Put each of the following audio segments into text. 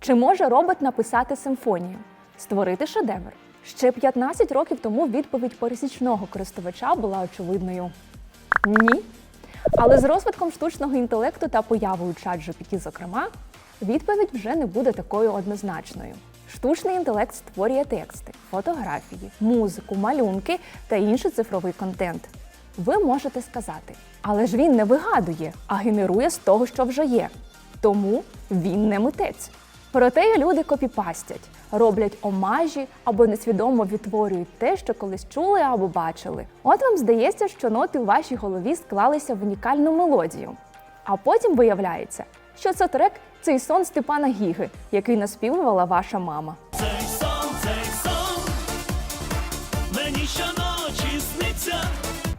Чи може робот написати симфонію, створити шедевр? Ще 15 років тому відповідь пересічного користувача була очевидною: ні. Але з розвитком штучного інтелекту та появою ChatGPT, зокрема, відповідь вже не буде такою однозначною. Штучний інтелект створює тексти, фотографії, музику, малюнки та інший цифровий контент. Ви можете сказати, але ж він не вигадує, а генерує з того, що вже є. Тому він не митець. Проте люди копіпастять, роблять омажі або несвідомо відтворюють те, що колись чули або бачили. От вам здається, що ноти в вашій голові склалися в унікальну мелодію. А потім виявляється, що це трек цей сон Степана Гіги, який наспівувала ваша мама. Цей сон, цей сон, мені щоночі сниться.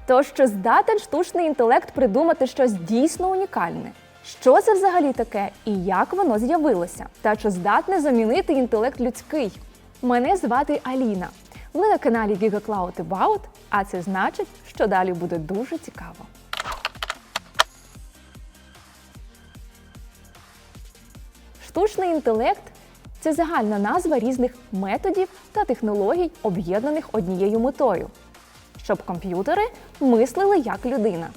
Тож чи здатен штучний інтелект придумати щось дійсно унікальне? Що це взагалі таке і як воно з'явилося? Та чи здатне замінити інтелект людський? Мене звати Аліна. Ви на каналі Giga Cloud About, а це значить, що далі буде дуже цікаво. Штучний інтелект це загальна назва різних методів та технологій, об'єднаних однією метою, щоб комп'ютери мислили як людина.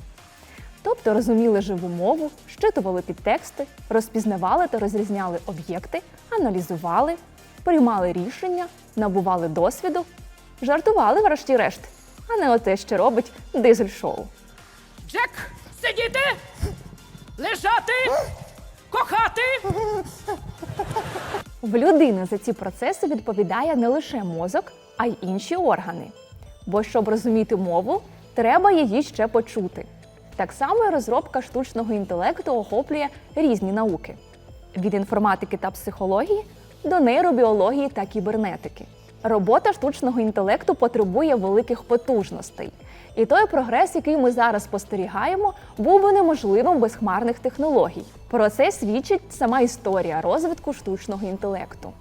Тобто розуміли живу мову, щитували підтексти, розпізнавали та розрізняли об'єкти, аналізували, приймали рішення, набували досвіду, жартували врешті-решт, а не оте, що робить дизель-шоу. Джек, сидіти, лежати, кохати. В людини за ці процеси відповідає не лише мозок, а й інші органи. Бо щоб розуміти мову, треба її ще почути. Так само розробка штучного інтелекту охоплює різні науки: від інформатики та психології до нейробіології та кібернетики. Робота штучного інтелекту потребує великих потужностей. І той прогрес, який ми зараз спостерігаємо, був би неможливим без хмарних технологій. Про це свідчить сама історія розвитку штучного інтелекту.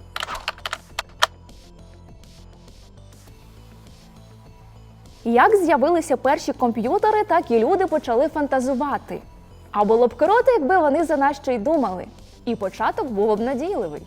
Як з'явилися перші комп'ютери, так і люди почали фантазувати. А було б круто, якби вони за нас ще й думали. І початок був обнадійливий.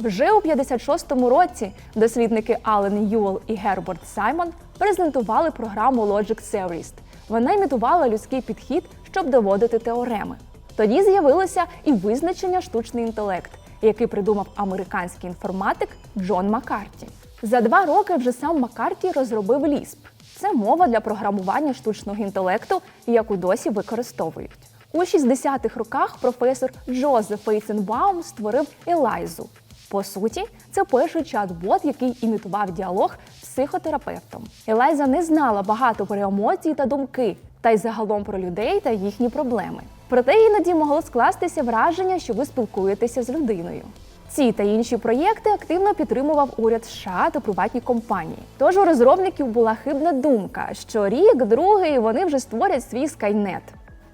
Вже у 56-му році дослідники Ален Юел і Герберт Саймон презентували програму Logic Theorist. Вона імітувала людський підхід, щоб доводити теореми. Тоді з'явилося і визначення штучний інтелект, який придумав американський інформатик Джон Маккарті. За два роки вже сам Маккарті розробив LISP. Це мова для програмування штучного інтелекту, яку досі використовують. У 60-х роках професор Джозеф Ейценбаум створив Елайзу. По суті, це перший чат-бот, який імітував діалог з психотерапевтом. Елайза не знала багато про емоції та думки, та й загалом про людей та їхні проблеми. Проте іноді могло скластися враження, що ви спілкуєтеся з людиною. Ці та інші проєкти активно підтримував уряд США та приватні компанії. Тож у розробників була хибна думка, що рік, другий вони вже створять свій скайнет.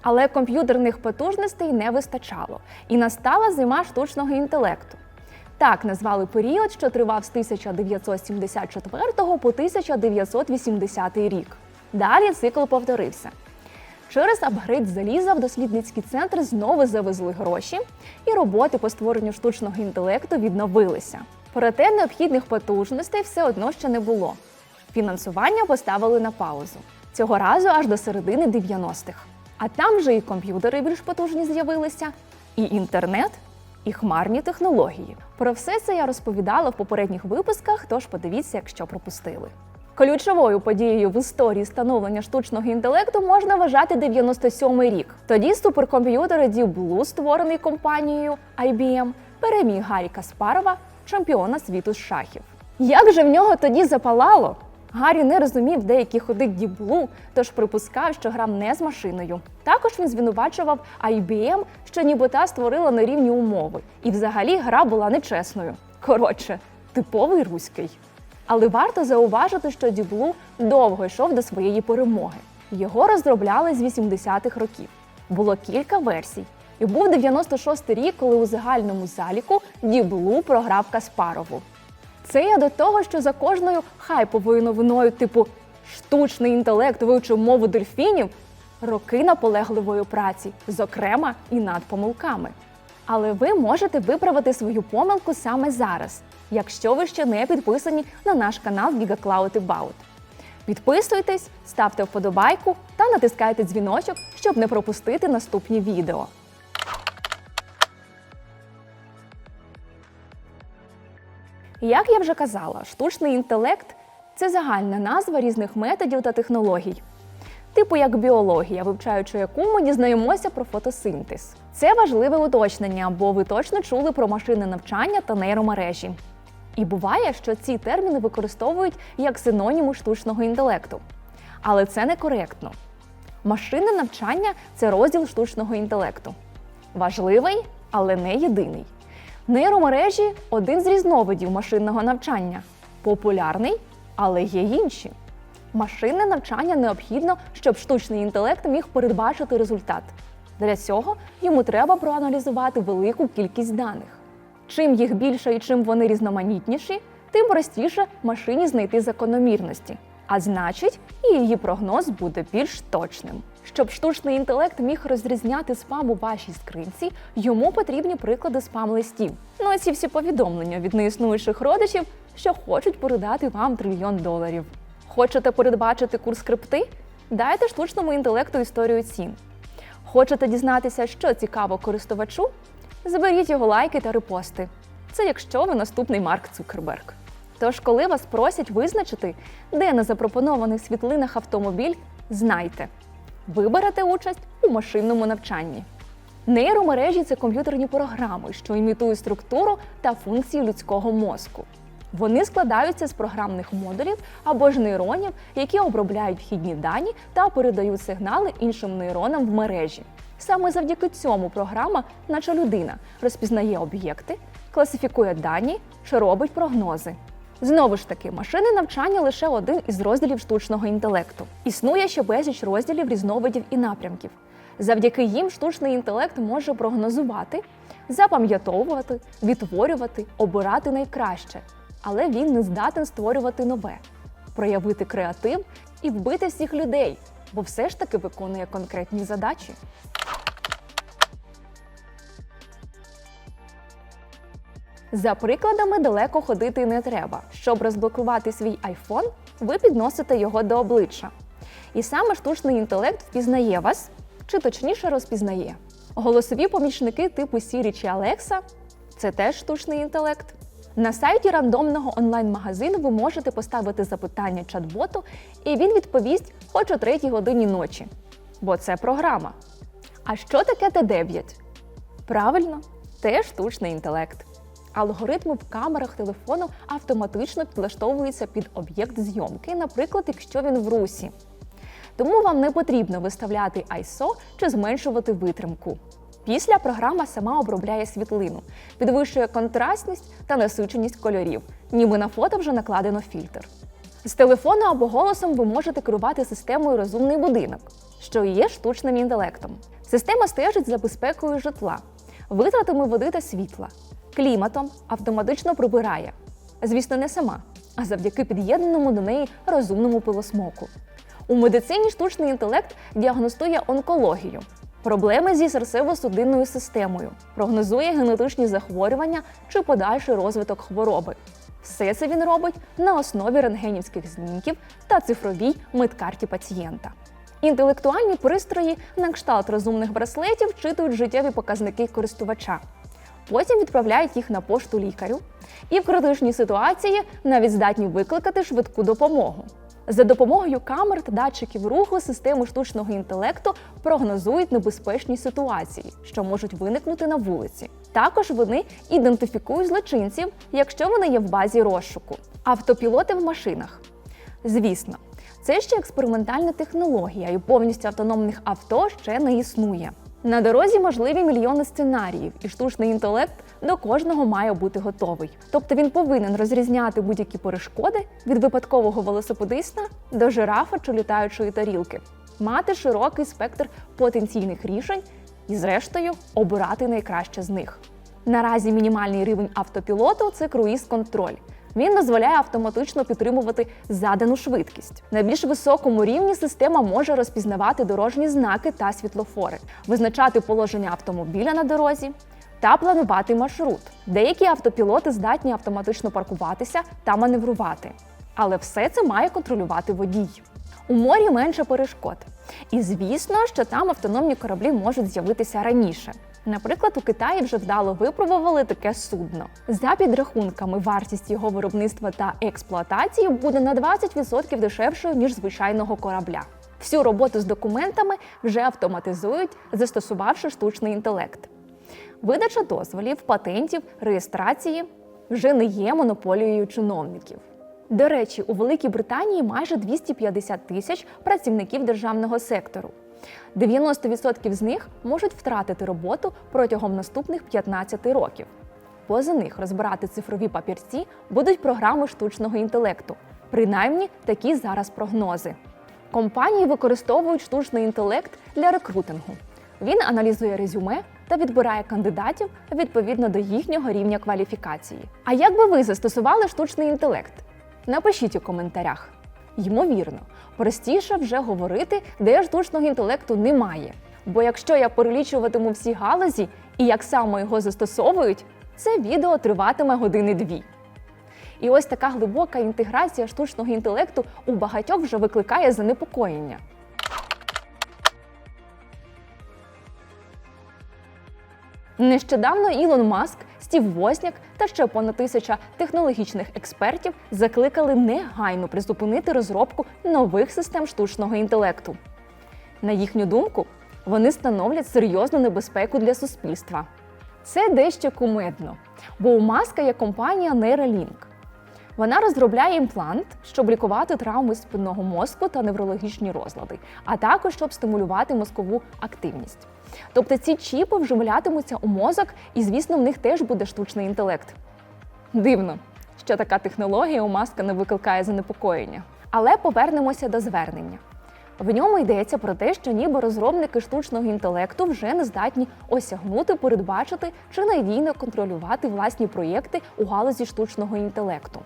Але комп'ютерних потужностей не вистачало, і настала зима штучного інтелекту. Так назвали період, що тривав з 1974 по 1980 рік. Далі цикл повторився. Через апгрейд заліза в дослідницький центр знову завезли гроші, і роботи по створенню штучного інтелекту відновилися. Проте необхідних потужностей все одно ще не було. Фінансування поставили на паузу. Цього разу аж до середини 90-х. А там вже і комп'ютери більш потужні з'явилися, і інтернет, і хмарні технології. Про все це я розповідала в попередніх випусках, тож подивіться, якщо пропустили. Ключовою подією в історії становлення штучного інтелекту можна вважати 97-й рік. Тоді суперкомп'ютер Deep Blue, створений компанією IBM, переміг Гаррі Каспарова, чемпіона світу з шахів. Як же в нього тоді запалало? Гаррі не розумів деякі ходи Blue, тож припускав, що грав не з машиною. Також він звинувачував IBM, що ніби та створила нерівні умови, і взагалі гра була нечесною. Коротше, типовий руський. Але варто зауважити, що Діблу довго йшов до своєї перемоги. Його розробляли з 80-х років. Було кілька версій. І був 96-й рік, коли у загальному заліку Діблу програв Каспарову. Це я до того, що за кожною хайповою новиною, типу штучний інтелект вивчив мову дельфінів, роки наполегливої праці, зокрема і над помилками. Але ви можете виправити свою помилку саме зараз, якщо ви ще не підписані на наш канал GigaCloud About. Підписуйтесь, ставте вподобайку та натискайте дзвіночок, щоб не пропустити наступні відео. Як я вже казала, штучний інтелект це загальна назва різних методів та технологій. Типу як біологія, вивчаючи яку ми дізнаємося про фотосинтез. Це важливе уточнення, бо ви точно чули про машинне навчання та нейромережі. І буває, що ці терміни використовують як синоніми штучного інтелекту. Але це некоректно. Машинне навчання це розділ штучного інтелекту. Важливий, але не єдиний. Нейромережі один з різновидів машинного навчання. Популярний, але є інші. Машинне навчання необхідно, щоб штучний інтелект міг передбачити результат. Для цього йому треба проаналізувати велику кількість даних. Чим їх більше і чим вони різноманітніші, тим простіше машині знайти закономірності. А значить, і її прогноз буде більш точним. Щоб штучний інтелект міг розрізняти спам у вашій скринці, йому потрібні приклади спам-листів. Ну а ці всі повідомлення від неіснуючих родичів, що хочуть передати вам трильйон доларів. Хочете передбачити курс крипти? Дайте штучному інтелекту історію цін. Хочете дізнатися, що цікаво користувачу? Заберіть його лайки та репости. Це якщо ви наступний Марк Цукерберг. Тож, коли вас просять визначити, де на запропонованих світлинах автомобіль, знайте, ви берете участь у машинному навчанні. Нейромережі це комп'ютерні програми, що імітують структуру та функції людського мозку. Вони складаються з програмних модулів або ж нейронів, які обробляють вхідні дані та передають сигнали іншим нейронам в мережі. Саме завдяки цьому програма, наче людина, розпізнає об'єкти, класифікує дані чи робить прогнози. Знову ж таки, машини навчання лише один із розділів штучного інтелекту. Існує ще безліч розділів різновидів і напрямків. Завдяки їм штучний інтелект може прогнозувати, запам'ятовувати, відтворювати, обирати найкраще, але він не здатен створювати нове, проявити креатив і вбити всіх людей, бо все ж таки виконує конкретні задачі. За прикладами далеко ходити не треба. Щоб розблокувати свій iPhone, ви підносите його до обличчя. І саме штучний інтелект впізнає вас, чи точніше розпізнає. Голосові помічники типу Siri чи Alexa – це теж штучний інтелект. На сайті рандомного онлайн-магазину ви можете поставити запитання чат-боту, і він відповість хоч о 3 годині ночі. Бо це програма. А що таке Т9? Правильно, теж штучний інтелект. Алгоритми в камерах телефону автоматично підлаштовуються під об'єкт зйомки, наприклад, якщо він в русі. Тому вам не потрібно виставляти ISO чи зменшувати витримку. Після програма сама обробляє світлину, підвищує контрастність та насиченість кольорів, ніби на фото вже накладено фільтр. З телефону або голосом ви можете керувати системою Розумний будинок, що є штучним інтелектом. Система стежить за безпекою житла, витратами води та світла, кліматом автоматично прибирає. Звісно, не сама, а завдяки під'єднаному до неї розумному пилосмоку. У медицині штучний інтелект діагностує онкологію, проблеми зі серцево-судинною системою, прогнозує генетичні захворювання чи подальший розвиток хвороби. Все це він робить на основі рентгенівських знімків та цифровій медкарті пацієнта. Інтелектуальні пристрої на кшталт розумних браслетів вчитують життєві показники користувача. Потім відправляють їх на пошту лікарю, і в критичній ситуації навіть здатні викликати швидку допомогу. За допомогою камер та датчиків руху системи штучного інтелекту прогнозують небезпечні ситуації, що можуть виникнути на вулиці. Також вони ідентифікують злочинців, якщо вони є в базі розшуку. Автопілоти в машинах. Звісно, це ще експериментальна технологія, і повністю автономних авто ще не існує. На дорозі можливі мільйони сценаріїв, і штучний інтелект до кожного має бути готовий. Тобто він повинен розрізняти будь-які перешкоди від випадкового велосипедиста до жирафа чи літаючої тарілки, мати широкий спектр потенційних рішень і, зрештою, обирати найкраще з них. Наразі мінімальний рівень автопілоту це круїз-контроль. Він дозволяє автоматично підтримувати задану швидкість. На більш високому рівні система може розпізнавати дорожні знаки та світлофори, визначати положення автомобіля на дорозі, та планувати маршрут. Деякі автопілоти здатні автоматично паркуватися та маневрувати. Але все це має контролювати водій. У морі менше перешкод. І звісно, що там автономні кораблі можуть з'явитися раніше. Наприклад, у Китаї вже вдало випробували таке судно. За підрахунками, вартість його виробництва та експлуатації буде на 20% дешевшою ніж звичайного корабля. Всю роботу з документами вже автоматизують, застосувавши штучний інтелект. Видача дозволів, патентів, реєстрації вже не є монополією чиновників. До речі, у Великій Британії майже 250 тисяч працівників державного сектору. 90% з них можуть втратити роботу протягом наступних 15 років. Поза них розбирати цифрові папірці будуть програми штучного інтелекту. Принаймні такі зараз прогнози. Компанії використовують штучний інтелект для рекрутингу. Він аналізує резюме та відбирає кандидатів відповідно до їхнього рівня кваліфікації. А як би ви застосували штучний інтелект? Напишіть у коментарях. Ймовірно, простіше вже говорити, де штучного інтелекту немає. Бо якщо я перелічуватиму всі галузі і як саме його застосовують, це відео триватиме години дві. І ось така глибока інтеграція штучного інтелекту у багатьох вже викликає занепокоєння. Нещодавно Ілон Маск, Стів Возняк та ще понад тисяча технологічних експертів закликали негайно призупинити розробку нових систем штучного інтелекту. На їхню думку, вони становлять серйозну небезпеку для суспільства. Це дещо кумедно, бо у Маска є компанія Neuralink. Вона розробляє імплант, щоб лікувати травми спинного мозку та неврологічні розлади, а також щоб стимулювати мозкову активність. Тобто ці чіпи вживлятимуться у мозок, і, звісно, в них теж буде штучний інтелект. Дивно, що така технологія у маска не викликає занепокоєння. Але повернемося до звернення. В ньому йдеться про те, що ніби розробники штучного інтелекту вже не здатні осягнути, передбачити чи надійно контролювати власні проєкти у галузі штучного інтелекту.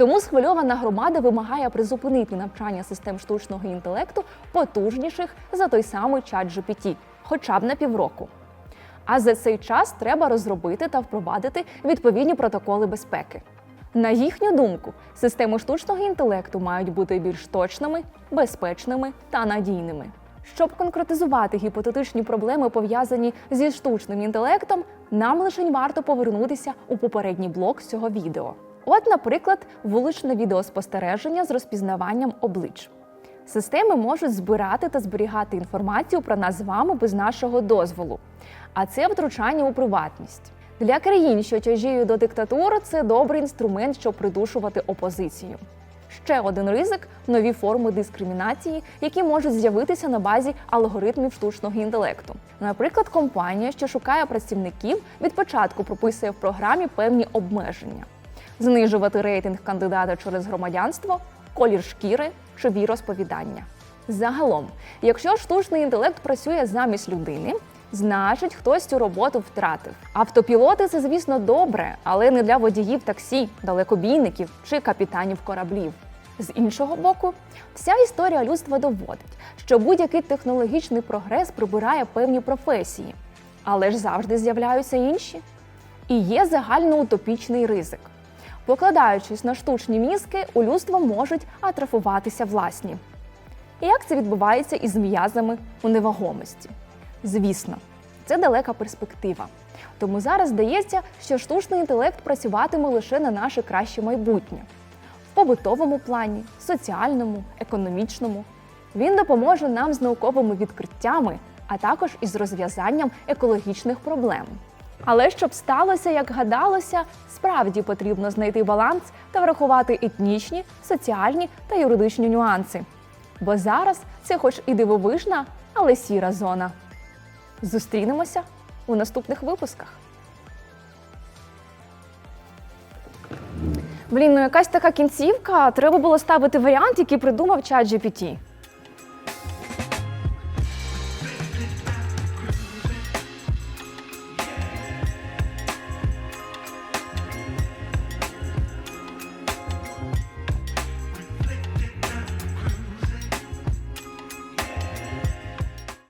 Тому схвильована громада вимагає призупинити навчання систем штучного інтелекту потужніших за той самий чат GPT, хоча б на півроку. А за цей час треба розробити та впровадити відповідні протоколи безпеки. На їхню думку, системи штучного інтелекту мають бути більш точними, безпечними та надійними. Щоб конкретизувати гіпотетичні проблеми, пов'язані зі штучним інтелектом, нам лише варто повернутися у попередній блок цього відео. От, наприклад, вуличне відеоспостереження з розпізнаванням облич. Системи можуть збирати та зберігати інформацію про нас з вами без нашого дозволу, а це втручання у приватність. Для країн, що тяжіють до диктатури, це добрий інструмент, щоб придушувати опозицію. Ще один ризик нові форми дискримінації, які можуть з'явитися на базі алгоритмів штучного інтелекту. Наприклад, компанія, що шукає працівників, від початку прописує в програмі певні обмеження: знижувати рейтинг кандидата через громадянство, колір шкіри чи віросповідання. Загалом, якщо штучний інтелект працює замість людини, значить хтось цю роботу втратив. Автопілоти це, звісно, добре, але не для водіїв таксі, далекобійників чи капітанів кораблів. З іншого боку, вся історія людства доводить, що будь-який технологічний прогрес прибирає певні професії, але ж завжди з'являються інші. І є загальноутопічний ризик. Покладаючись на штучні мізки, у людства можуть атрофуватися власні. І як це відбувається із м'язами у невагомості? Звісно, це далека перспектива. Тому зараз здається, що штучний інтелект працюватиме лише на наше краще майбутнє в побутовому плані, соціальному, економічному. Він допоможе нам з науковими відкриттями, а також із розв'язанням екологічних проблем. Але щоб сталося, як гадалося, справді потрібно знайти баланс та врахувати етнічні, соціальні та юридичні нюанси. Бо зараз це, хоч і дивовижна, але сіра зона. Зустрінемося у наступних випусках. Блін, ну якась така кінцівка. Треба було ставити варіант, який придумав чат GPT.